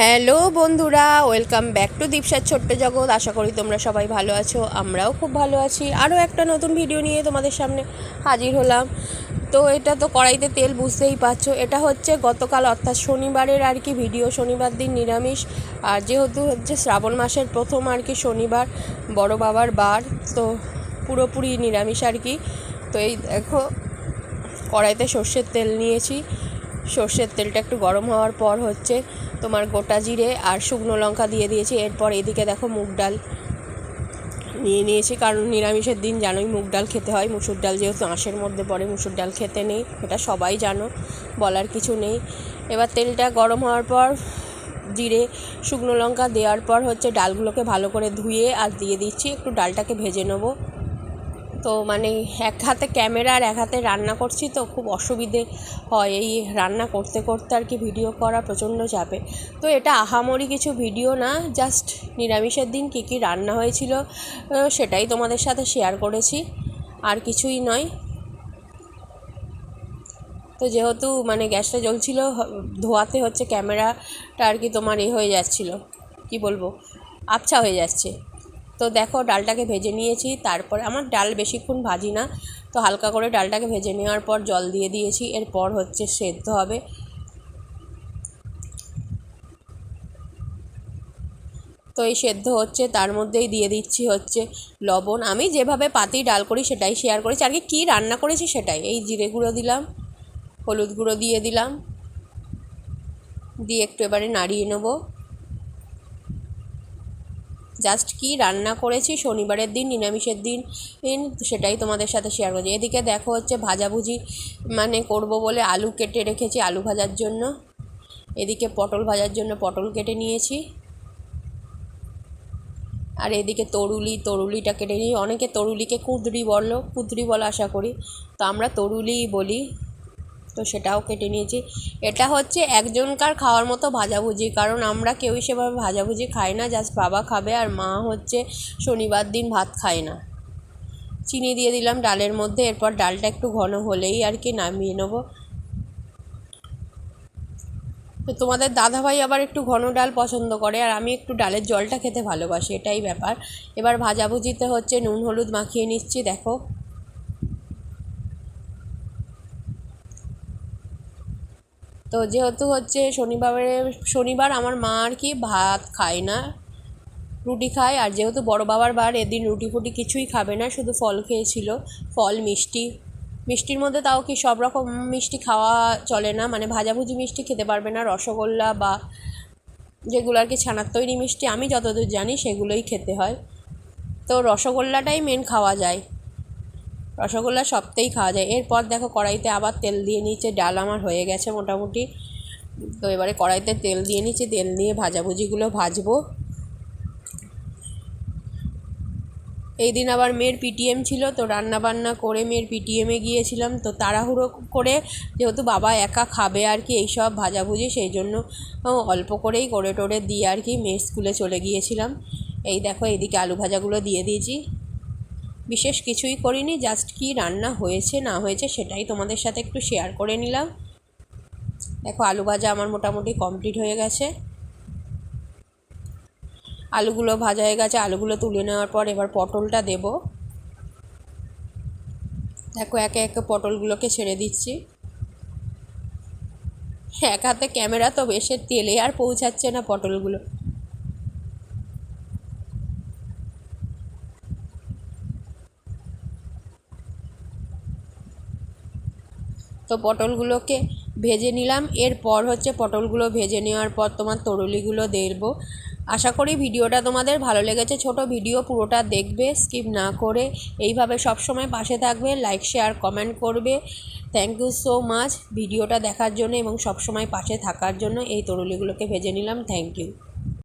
Hello বন্ধুরা, welcome back to দীপসার ছোট্ট জগৎ। আশা করি তোমরা সবাই ভালো আছো, আমরাও খুব ভালো আছি। আরও একটা নতুন ভিডিও নিয়ে তোমাদের সামনে হাজির হলাম। তো এটা তো কড়াইতে তেল বুঝতেই পারছ, এটা হচ্ছে গতকাল, অর্থাৎ শনিবারের আর কি ভিডিও, শনিবার দিন নিরামিষ। আর যেহেতু হচ্ছে শ্রাবণ মাসের প্রথম আর কি শনিবার, বড় বাবার বার, তো পুরোপুরি নিরামিষ আর কি। তো এই দেখো, কড়াইতে সর্ষের তেল নিয়েছি। সর্ষের তেলটা একটু গরম হওয়ার পর হচ্ছে তোমার গোটা জিরে আর শুকনো লঙ্কা দিয়ে দিয়েছি। এরপর এদিকে দেখো মুগ ডাল নিয়ে নিয়েছি, কারণ নিরামিষের দিন জানোই মুগ ডাল খেতে হয়। মুসুর ডাল যেহেতু আঁশের মধ্যে পড়ে, মুসুর ডাল খেতে নেই, এটা সবাই জানো, বলার কিছু নেই। এবার তেলটা গরম হওয়ার পর জিরে, শুকনো লঙ্কা দেওয়ার পর হচ্ছে ডালগুলোকে ভালো করে ধুয়ে আর দিয়ে দিচ্ছি, একটু ডালটাকে ভেজে নেব। তো মানে এক হাতে ক্যামেরা আর এক হাতে রান্না করছি তো খুব অসুবিধে হয়। এই রান্না করতে করতে আর কি ভিডিও করা প্রচণ্ড চাপে। তো এটা আহামরি কিছু ভিডিও না জাস্ট নিরামিষের দিন কী কী রান্না হয়েছিল সেটাই তোমাদের সাথে শেয়ার করেছি। আর কিছুই নয়। তো যেহেতু মানে গ্যাসটা জ্বলছিল ধোয়াতে হচ্ছে ক্যামেরাটা আর কি তোমার এ হয়ে যাচ্ছিল। কি বলব? আবছা হয়ে যাচ্ছে। তো দেখো ডালটাকে ভেজে নিয়েছি, তারপরে আমার ডাল বেশিক্ষণ ভাজি না, তো হালকা করে ডালটাকে ভেজে নেওয়ার পর জল দিয়ে দিয়েছি, এরপর হচ্ছে সেদ্ধ হবে। তো এই সেদ্ধ হচ্ছে, তার মধ্যেই দিয়ে দিচ্ছি হচ্ছে লবণ। আমি যেভাবে পাতি ডাল করি সেটাই শেয়ার করেছি, আগে কী রান্না করেছি সেটাই, এই জিরে গুঁড়ো দিলাম, হলুদ গুঁড়ো দিয়ে দিলাম, দিয়ে একটু এবারে নাড়িয়ে নেব জাস্ট কি রান্না করেছি, শনিবারের দিন, নিরামিষের দিন সেটাই তোমাদের সাথে শেয়ার করছি। এদিকে দেখো হচ্ছে ভাজাভুজি মানে করব বলে আলু কেটে রেখেছি আলু ভাজার জন্য। এদিকে পটল ভাজার জন্য পটল কেটে নিয়েছি। আর এদিকে তরুলি, তরুলিটা কেটে নিই অনেকে তরুলিকে কুঁদরি বলো, কুঁদরি বলা আশা করি। তো আমরা তরুলিই বলি। তো সেটাও কেটে নিয়েছি। এটা হচ্ছে একজনকার খাওয়ার মতো ভাজাভুজি, কারণ আমরা কেউই সেভাবে ভাজাভুজি খাই না জাস্ট বাবা খাবে আর মা হচ্ছে শনিবার দিন ভাত খায় না। চিনি দিয়ে দিলাম ডালের মধ্যে, এরপর ডালটা একটু ঘন হলেই আর কি নামিয়ে নেব। তো তোমাদের দাদাভাই আবার একটু ঘন ডাল পছন্দ করে, আর আমি একটু ডালের জলটা খেতে ভালোবাসি, এটাই ব্যাপার। এবার ভাজাভুজিতে হচ্ছে নুন, হলুদ মাখিয়ে নিচ্ছি, দেখো। তো যেহেতু হচ্ছে শনিবারে, শনিবার আমার মা আর কি ভাত খায় না, রুটি খায়। আর যেহেতু বড় বাবার বার, এদিন রুটি ফুটি কিছুই খাবে না, শুধু ফল খেয়েছিল, ফল, মিষ্টি। মিষ্টির মধ্যে তাও কি সব রকম মিষ্টি খাওয়া চলে না মানে ভাজাভুজি মিষ্টি খেতে পারবে না, রসগোল্লা বা যেগুলো আর কি ছানার তৈরি মিষ্টি, আমি যতদূর জানি সেগুলোই খেতে হয়। তো রসগোল্লাটাই মেন খাওয়া যায়। রসগোল্লা সবতেই খাওয়া যায়। এরপর দেখো কড়াইতে আবার তেল দিয়ে নিচ্ছে ডাল আমার হয়ে গেছে মোটামুটি। তো এবারে কড়াইতে তেল দিয়ে নিচ্ছি তেল দিয়ে ভাজাভুজিগুলো ভাজবো। এই দিন আবার মেয়ের পিটিএম ছিল, তো রান্না বান্না করে মেয়ের পিটিএমে গিয়েছিলাম। তো তাড়াহুড়ো করে যেহেতু বাবা একা খাবে আর কি এইসব ভাজাভুজি, সেই জন্য অল্প করেই করে টোরে দিয়ে আর কি মেয়ের স্কুলে চলে গিয়েছিলাম। এই দেখো এইদিকে আলু ভাজাগুলো দিয়ে দিয়েছি। বিশেষ কিছুই করিনি জাস্ট কি রান্না হয়েছে, না হয়েছে সেটাই তোমাদের সাথে একটু শেয়ার করে নিলাম। দেখো, আলু ভাজা আমার মোটামুটি কমপ্লিট হয়ে গেছে। আলুগুলো ভাজা হয়ে গেছে, আলুগুলো তুলে নেওয়ার পর এবার পটলটা দেব। দেখো, একে একে পটলগুলোকে ছেড়ে দিচ্ছি। এক হাতে ক্যামেরা তো বেশি তেলে আর পৌঁছাচ্ছে না পটলগুলো। তো পটলগুলোকে ভেজে নিলাম। এরপর হচ্ছে পটলগুলো ভেজে নেওয়ার পর তোমার তরুলিগুলো দেবো আশা করি ভিডিওটা তোমাদের ভালো লেগেছে। ছোট ভিডিও, পুরোটা দেখবে, স্কিপ না করে এইভাবে সবসময় পাশে থাকবে। লাইক শেয়ার কমেন্ট করবে। থ্যাংক ইউ সো মাচ ভিডিওটা দেখার জন্য এবং সবসময় পাশে থাকার জন্য এই তরুলিগুলোকে ভেজে নিলাম। Thank you